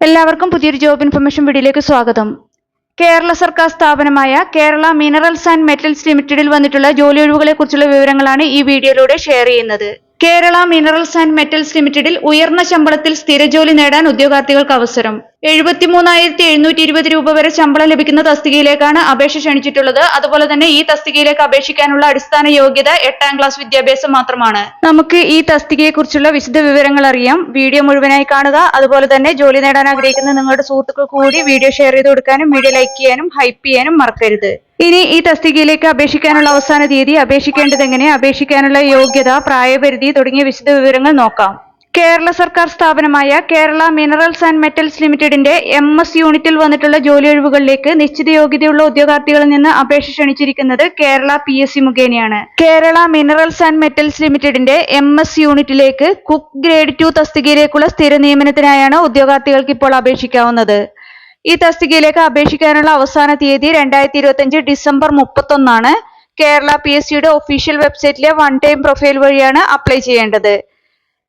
എല്ലാവർക്കും പുതിയൊരു job information വീഡിയോയിലേക്ക് സ്വാഗതം. കേരള സർക്കാർ സ്ഥാപനമായ കേരള മിനറൽസ് ആൻഡ് മെറ്റൽസ് ലിമിറ്റഡിൽ വന്നിട്ടുള്ള ജോലി ഒഴിവുകളെ കുറിച്ചുള്ള വിവരങ്ങളാണ് ഈ വീഡിയോയിലൂടെ ഷെയർ ചെയ്യുന്നത്. കേരള മിനറൽസ് ആൻഡ് മെറ്റൽസ് ലിമിറ്റഡിൽ ഉയർന്ന ശമ്പളത്തിൽ സ്ഥിരജോലി നേടാൻ ഉദ്യോഗാർത്ഥികൾക്ക് അവസരം. എഴുപത്തിമൂന്നായിരത്തി എഴുന്നൂറ്റി ഇരുപത് രൂപ വരെ ശമ്പളം ലഭിക്കുന്ന തസ്തികയിലേക്കാണ് അപേക്ഷ ക്ഷണിച്ചിട്ടുള്ളത്. അതുപോലെ തന്നെ ഈ തസ്തികയിലേക്ക് അപേക്ഷിക്കാനുള്ള അടിസ്ഥാന യോഗ്യത എട്ടാം ക്ലാസ് വിദ്യാഭ്യാസം മാത്രമാണ്. നമുക്ക് ഈ തസ്തികയെക്കുറിച്ചുള്ള വിശദ വിവരങ്ങൾ അറിയാം. വീഡിയോ മുഴുവനായി കാണുക. അതുപോലെ തന്നെ ജോലി നേടാൻ ആഗ്രഹിക്കുന്ന നിങ്ങളുടെ സുഹൃത്തുക്കൾ കൂടി വീഡിയോ ഷെയർ ചെയ്ത് കൊടുക്കാനും വീഡിയോ ലൈക്ക് ചെയ്യാനും ഹൈപ്പ് ചെയ്യാനും മറക്കരുത്. ഇനി ഈ തസ്തികയിലേക്ക് അപേക്ഷിക്കാനുള്ള അവസാന തീയതി അപേക്ഷിക്കേണ്ടത് എങ്ങനെ? അപേക്ഷിക്കാനുള്ള യോഗ്യത പ്രായപരിധി തുടങ്ങിയ വിശദ വിവരങ്ങൾ നോക്കാം. കേരള സർക്കാർ സ്ഥാപനമായ കേരള മിനറൽസ് ആൻഡ് മെറ്റൽസ് ലിമിറ്റഡിന്റെ എം എസ് യൂണിറ്റിൽ വന്നിട്ടുള്ള ജോലി ഒഴിവുകളിലേക്ക് നിശ്ചിത യോഗ്യതയുള്ള ഉദ്യോഗാർത്ഥികളിൽ നിന്ന് അപേക്ഷ ക്ഷണിച്ചിരിക്കുന്നത് കേരള പി എസ് സി മുഖേനയാണ്. കേരള മിനറൽസ് ആൻഡ് മെറ്റൽസ് ലിമിറ്റഡിന്റെ എം എസ് യൂണിറ്റിലേക്ക് കുക്ക് ഗ്രേഡ് ടു തസ്തികയിലേക്കുള്ള സ്ഥിര നിയമനത്തിനായാണ് ഉദ്യോഗാർത്ഥികൾക്ക് ഇപ്പോൾ അപേക്ഷിക്കാവുന്നത്. ഈ തസ്തികയിലേക്ക് അപേക്ഷിക്കാനുള്ള അവസാന തീയതി രണ്ടായിരത്തി ഇരുപത്തിയഞ്ച് ഡിസംബർ മുപ്പത്തൊന്നാണ്. കേരള പി എസ് സിയുടെ ഒഫീഷ്യൽ വെബ്സൈറ്റിലെ വൺ ടൈം പ്രൊഫൈൽ വഴിയാണ് അപ്ലൈ ചെയ്യേണ്ടത്.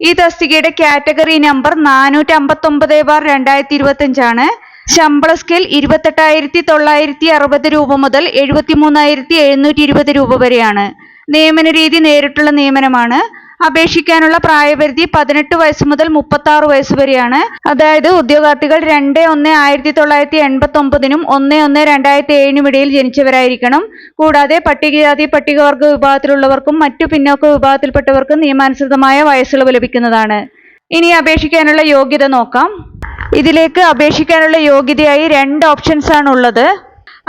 ഈ തസ്തികയുടെ കാറ്റഗറി നമ്പർ നാനൂറ്റി അമ്പത്തി ഒമ്പത് ബാർ രണ്ടായിരത്തി ഇരുപത്തിയഞ്ചാണ് ശമ്പള സ്കെയിൽ ഇരുപത്തെട്ടായിരത്തി തൊള്ളായിരത്തി അറുപത് രൂപ മുതൽ എഴുപത്തി മൂന്നായിരത്തി എഴുന്നൂറ്റി ഇരുപത് രൂപ വരെയാണ്. നിയമന രീതി നേരിട്ടുള്ള നിയമനമാണ്. അപേക്ഷിക്കാനുള്ള പ്രായപരിധി പതിനെട്ട് വയസ്സ് മുതൽ മുപ്പത്തി ആറ് വയസ്സ് വരെയാണ്. അതായത് ഉദ്യോഗാർത്ഥികൾ രണ്ട് ഒന്ന് ആയിരത്തി തൊള്ളായിരത്തി എൺപത്തി ഒമ്പതിനും ഒന്ന് ഒന്ന് രണ്ടായിരത്തി ഏഴിനും ഇടയിൽ ജനിച്ചവരായിരിക്കണം. കൂടാതെ പട്ടികജാതി പട്ടികവർഗ വിഭാഗത്തിലുള്ളവർക്കും മറ്റു പിന്നോക്ക വിഭാഗത്തിൽപ്പെട്ടവർക്കും നിയമാനുസൃതമായ വയസ്സിളവ് ലഭിക്കുന്നതാണ്. ഇനി അപേക്ഷിക്കാനുള്ള യോഗ്യത നോക്കാം. ഇതിലേക്ക് അപേക്ഷിക്കാനുള്ള യോഗ്യതയായി രണ്ട് ഓപ്ഷൻസ് ആണ് ഉള്ളത്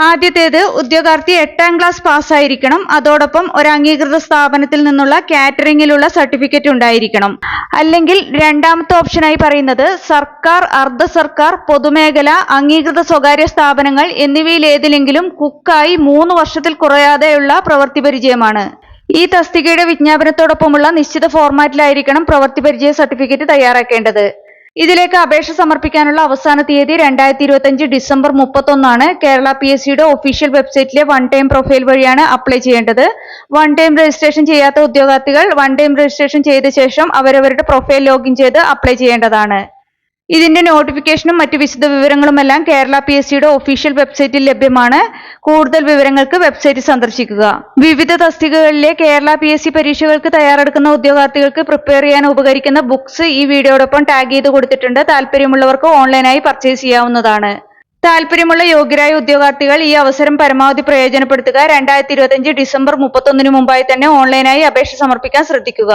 ആദ്യത്തേത് ഉദ്യോഗാർത്ഥി എട്ടാം ക്ലാസ് പാസ്സായിരിക്കണം. അതോടൊപ്പം ഒരു അംഗീകൃത സ്ഥാപനത്തിൽ നിന്നുള്ള കാറ്ററിംഗിലുള്ള സർട്ടിഫിക്കറ്റ് ഉണ്ടായിരിക്കണം. അല്ലെങ്കിൽ രണ്ടാമത്തെ ഓപ്ഷനായി പറയുന്നത് സർക്കാർ അർദ്ധ സർക്കാർ പൊതുമേഖല അംഗീകൃത സ്വകാര്യ സ്ഥാപനങ്ങൾ എന്നിവയിൽ ഏതിലെങ്കിലും കുക്കായി മൂന്ന് വർഷത്തിൽ കുറയാതെയുള്ള പ്രവൃത്തി പരിചയമാണ്. ഈ തസ്തികയുടെ വിജ്ഞാപനത്തോടൊപ്പമുള്ള നിശ്ചിത ഫോർമാറ്റിലായിരിക്കണം പ്രവൃത്തി പരിചയ സർട്ടിഫിക്കറ്റ് തയ്യാറാക്കേണ്ടത്. ഇതിലേക്ക് അപേക്ഷ സമർപ്പിക്കാനുള്ള അവസാന തീയതി രണ്ടായിരത്തി ഇരുപത്തിയഞ്ച് ഡിസംബർ മുപ്പത്തൊന്നാണ്. കേരള പി എസ് സിയുടെ ഒഫീഷ്യൽ വെബ്സൈറ്റിലെ വൺ ടൈം പ്രൊഫൈൽ വഴിയാണ് അപ്ലൈ ചെയ്യേണ്ടത്. വൺ ടൈം രജിസ്ട്രേഷൻ ചെയ്യാത്ത ഉദ്യോഗാർത്ഥികൾ വൺ ടൈം രജിസ്ട്രേഷൻ ചെയ്ത ശേഷം അവരവരുടെ പ്രൊഫൈൽ ലോഗിൻ ചെയ്ത് അപ്ലൈ ചെയ്യേണ്ടതാണ്. ഇതിന്റെ നോട്ടിഫിക്കേഷനും മറ്റു വിശദ വിവരങ്ങളുമെല്ലാം കേരള പി എസ് സിയുടെ ഒഫീഷ്യൽ വെബ്സൈറ്റിൽ ലഭ്യമാണ്. കൂടുതൽ വിവരങ്ങൾക്ക് വെബ്സൈറ്റ് സന്ദർശിക്കുക. വിവിധ തസ്തികകളിലെ കേരള പി എസ് സി പരീക്ഷകൾക്ക് തയ്യാറെടുക്കുന്ന ഉദ്യോഗാർത്ഥികൾക്ക് പ്രിപ്പയർ ചെയ്യാൻ ഉപകരിക്കുന്ന ബുക്സ് ഈ വീഡിയോടൊപ്പം ടാഗ് ചെയ്ത് കൊടുത്തിട്ടുണ്ട്. താല്പര്യമുള്ളവർക്ക് ഓൺലൈനായി പർച്ചേസ് ചെയ്യാവുന്നതാണ്. താല്പര്യമുള്ള യോഗ്യരായ ഉദ്യോഗാർത്ഥികൾ ഈ അവസരം പരമാവധി പ്രയോജനപ്പെടുത്തുക. രണ്ടായിരത്തി ഇരുപത്തിയഞ്ച് ഡിസംബർ മുപ്പത്തൊന്നിന് മുമ്പായി തന്നെ ഓൺലൈനായി അപേക്ഷ സമർപ്പിക്കാൻ ശ്രദ്ധിക്കുക.